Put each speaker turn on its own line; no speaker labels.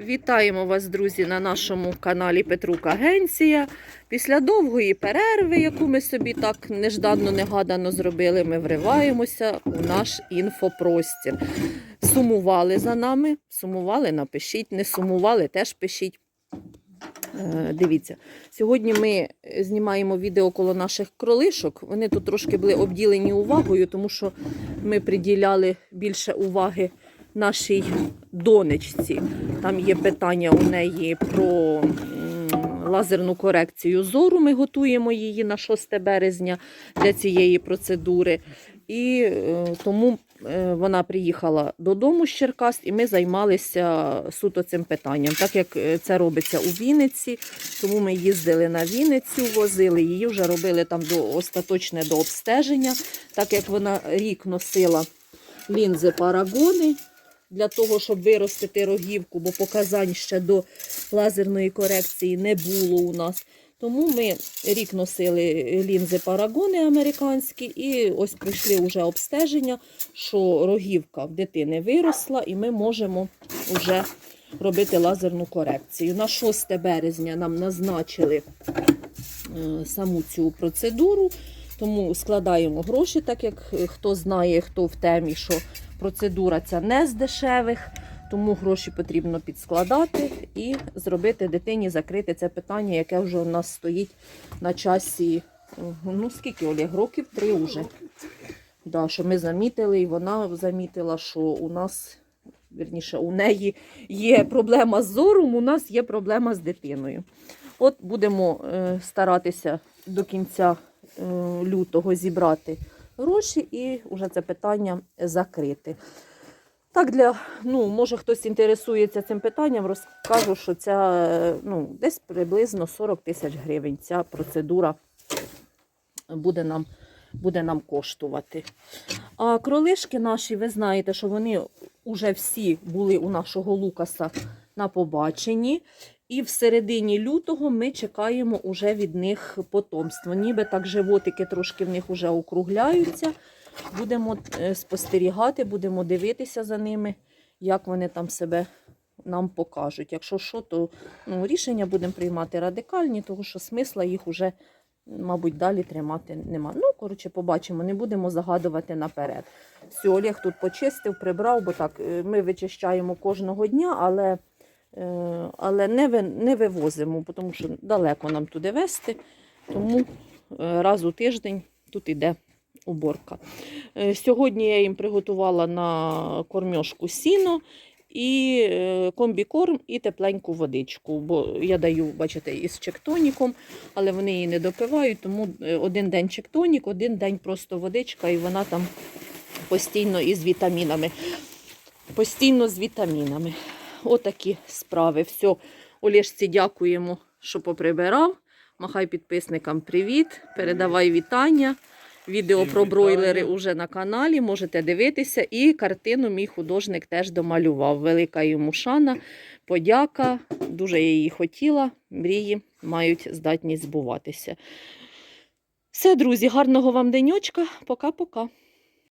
Вітаємо вас, друзі, на нашому каналі Петрук Агенція. Після довгої перерви, яку ми собі так нежданно-негадано зробили, ми вриваємося у наш інфопростір. Сумували за нами, сумували, напишіть, не сумували, теж пишіть. Е, Дивіться, сьогодні ми знімаємо відео коло наших кролишок. Вони тут трошки були обділені увагою, тому що ми приділяли більше уваги нашій донечці. Там є питання у неї про лазерну корекцію зору. Ми готуємо її на 6 березня для цієї процедури. І е, тому е, вона приїхала додому з Черкас, і ми займалися суто цим питанням. Так як е, це робиться у Вінниці, тому ми їздили на Вінницю, возили її, вже робили там до остаточне до обстеження, так як вона рік носила лінзи парагони для того, щоб виростити рогівку, бо показань ще до лазерної корекції не було у нас. Тому ми рік носили лінзи парагони американські, і ось прийшли вже обстеження, що рогівка в дитини виросла, і ми можемо вже робити лазерну корекцію. На 6 березня нам назначили е, саму цю процедуру, тому складаємо гроші, так як е, хто знає, хто в темі, що процедура ця не з дешевих. Тому гроші потрібно підскладати і зробити дитині закрити це питання, яке вже у нас стоїть на часі. Ну скільки Олег? Років три вже. Да, що ми замітили, і вона замітила, що у нас, вірніше, у неї є проблема з зором, у нас є проблема з дитиною. От будемо е, старатися до кінця лютого зібрати гроші і вже це питання закрити. Так, для, ну, може хтось інтересується цим питанням, розкажу, що ця е, ну, десь приблизно 40 тисяч гривень ця процедура буде нам, буде нам коштувати. А кролишки наші, ви знаєте, що вони вже всі були у нашого Лукаса на побаченні. І в середині лютого ми чекаємо уже від них потомство. Ніби так животики трошки в них вже округляються. Будемо е, спостерігати, будемо дивитися за ними, як вони там себе нам покажуть. Якщо що, то ну, рішення будемо приймати радикальні, тому що смисла їх уже, мабуть, далі тримати нема. Ну, коротше, побачимо, не будемо загадувати наперед. Все, Олег тут почистив, прибрав, бо так, е, ми вичищаємо кожного дня, але, але не, вивозимо, тому що далеко нам туди вести. Тому е, раз у тиждень тут іде уборка. Е, Сьогодні я їм приготувала на кормьошку сіно і е, комбікорм, і тепленьку водичку. Бо я даю, бачите, із чектоніком, але вони її не допивають, тому е, один день чектонік, один день просто водичка, і вона там постійно із вітамінами. Постійно з вітамінами. Отакі справи. Все, Олешці дякуємо, що поприбирав. Махай підписникам привіт, передавай вітання. Відео про бройлери уже на каналі, можете дивитися. І картину мій художник теж домалював. Велика йому шана, подяка. Дуже я її хотіла. Мрії мають здатність збуватися. Все, друзі, гарного вам денечка. Пока-пока.